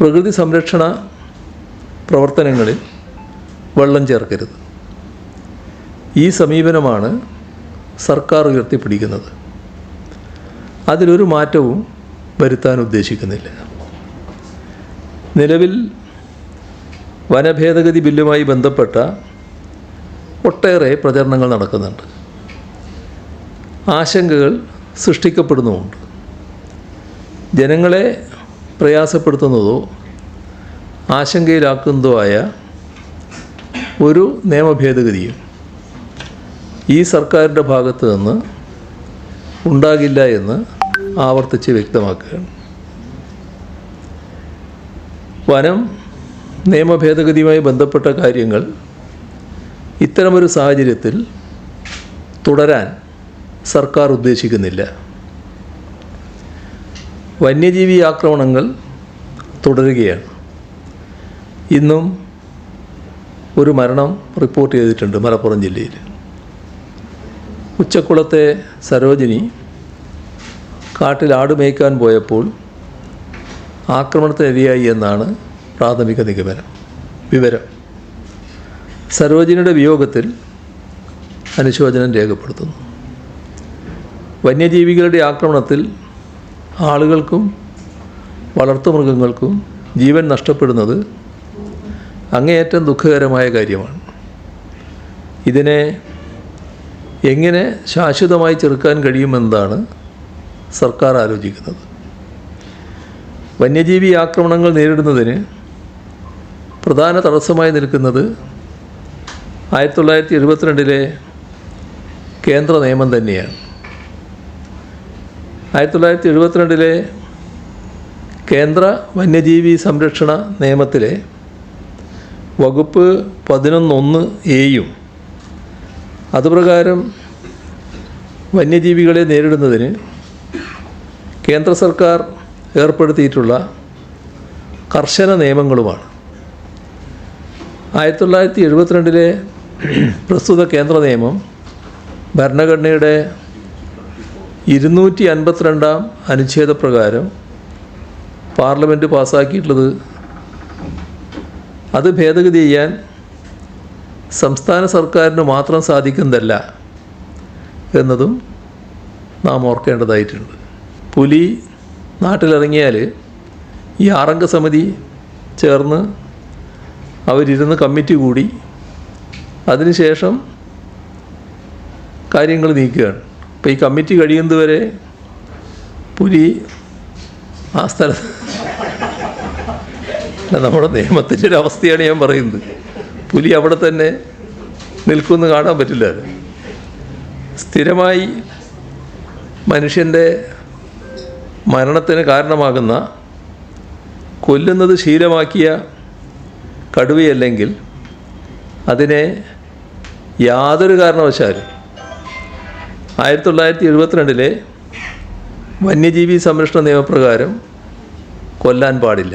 പ്രകൃതി സംരക്ഷണ പ്രവർത്തനങ്ങളിൽ വെള്ളം ചേർക്കരുത്. ഈ സമീപനമാണ് സർക്കാർ ഉയർത്തിപ്പിടിക്കുന്നത്. അതിലൊരു മാറ്റവും വരുത്താൻ ഉദ്ദേശിക്കുന്നില്ല. നിലവിൽ വനഭേദഗതി ബില്ലുമായി ബന്ധപ്പെട്ട ഒട്ടേറെ പ്രചരണങ്ങൾ നടക്കുന്നുണ്ട്. ആശങ്കകൾ സൃഷ്ടിക്കപ്പെടുന്നുമുണ്ട്. ജനങ്ങളെ പ്രയാസപ്പെടുത്തുന്നതോ ആശങ്കയിലാക്കുന്നതോ ആയ ഒരു നിയമഭേദഗതിയും ഈ സർക്കാരിന്റെ ഭാഗത്ത് നിന്ന് ഉണ്ടാകില്ല എന്ന് ആവർത്തിച്ച് വ്യക്തമാക്കുകയാണ് വനം നിയമഭേദഗതിയുമായി ബന്ധപ്പെട്ട കാര്യങ്ങൾ ഇത്തരമൊരു സാഹചര്യത്തിൽ തുടരാൻ സർക്കാർ ഉദ്ദേശിക്കുന്നില്ല. വന്യജീവി ആക്രമണങ്ങൾ തുടരുകയാണ്. ഇന്നും ഒരു മരണം റിപ്പോർട്ട് ചെയ്തിട്ടുണ്ട് മലപ്പുറം ജില്ലയിൽ. ഉച്ചക്കുളത്തെ സരോജിനി കാട്ടിൽ ആട് മേയ്ക്കാൻ പോയപ്പോൾ ആക്രമണത്തിനിരയായി എന്നാണ് പ്രാഥമിക നിഗമനം വിവരം. സരോജിനിയുടെ വിയോഗത്തിൽ അനുശോചനം രേഖപ്പെടുത്തുന്നു. വന്യജീവികളുടെ ആക്രമണത്തിൽ ആളുകൾക്കും വളർത്തുമൃഗങ്ങൾക്കും ജീവൻ നഷ്ടപ്പെടുന്നത് അങ്ങേയറ്റം ദുഃഖകരമായ കാര്യമാണ്. ഇതിനെ എങ്ങനെ ശാശ്വതമായി ചെറുക്കാൻ കഴിയുമെന്നതാണ് സർക്കാർ ആലോചിക്കുന്നത്. വന്യജീവി ആക്രമണങ്ങൾ നേരിടുന്നതിന് പ്രധാന തടസ്സമായി നിൽക്കുന്നത് ആയിരത്തി തൊള്ളായിരത്തി എഴുപത്തിരണ്ടിലെ കേന്ദ്ര നിയമം തന്നെയാണ്. ആയിരത്തി തൊള്ളായിരത്തി എഴുപത്തിരണ്ടിലെ കേന്ദ്ര വന്യജീവി സംരക്ഷണ നിയമത്തിലെ വകുപ്പ് പതിനൊന്നൊന്ന് എയും അതുപ്രകാരം വന്യജീവികളെ നേരിടുന്നതിന് കേന്ദ്ര സർക്കാർ ഏർപ്പെടുത്തിയിട്ടുള്ള കർശന നിയമങ്ങളുമാണ്. ആയിരത്തി തൊള്ളായിരത്തി എഴുപത്തിരണ്ടിലെ പ്രസ്തുത കേന്ദ്ര നിയമം ഭരണഘടനയുടെ ഇരുന്നൂറ്റി അൻപത്തിരണ്ടാം അനുച്ഛേദപ്രകാരം പാർലമെന്റ് പാസ്സാക്കിയിട്ടുള്ളത് അത് ഭേദഗതി ചെയ്യാൻ സംസ്ഥാന സർക്കാരിന് മാത്രം സാധിക്കുന്നതല്ല എന്നതും നാം ഓർക്കേണ്ടതായിട്ടുണ്ട്. പുലി നാട്ടിലിറങ്ങിയാൽ ഈ ആറംഗ സമിതി ചേർന്ന് അവരിരുന്ന് കമ്മിറ്റി കൂടി അതിനുശേഷം കാര്യങ്ങൾ നീക്കുകയാണ്. അപ്പോൾ ഈ കമ്മിറ്റി കഴിയുന്നതുവരെ പുലി ആ സ്ഥലത്ത് നമ്മുടെ നിയമത്തിന്റെ ഒരു അവസ്ഥയാണ് ഞാൻ പറയുന്നത്. പുലി അവിടെ തന്നെ നിൽക്കുമെന്ന് കാണാൻ പറ്റില്ല സ്ഥിരമായി മനുഷ്യന്റെ മരണത്തിന് കാരണമാകുന്ന കൊല്ലുന്നത് ശീലമാക്കിയ കടുവയല്ലെങ്കിൽ അതിനെ യാതൊരു കാരണവശാലും ആയിരത്തി തൊള്ളായിരത്തി എഴുപത്തിരണ്ടിലെ വന്യജീവി സംരക്ഷണ നിയമപ്രകാരം കൊല്ലാൻ പാടില്ല.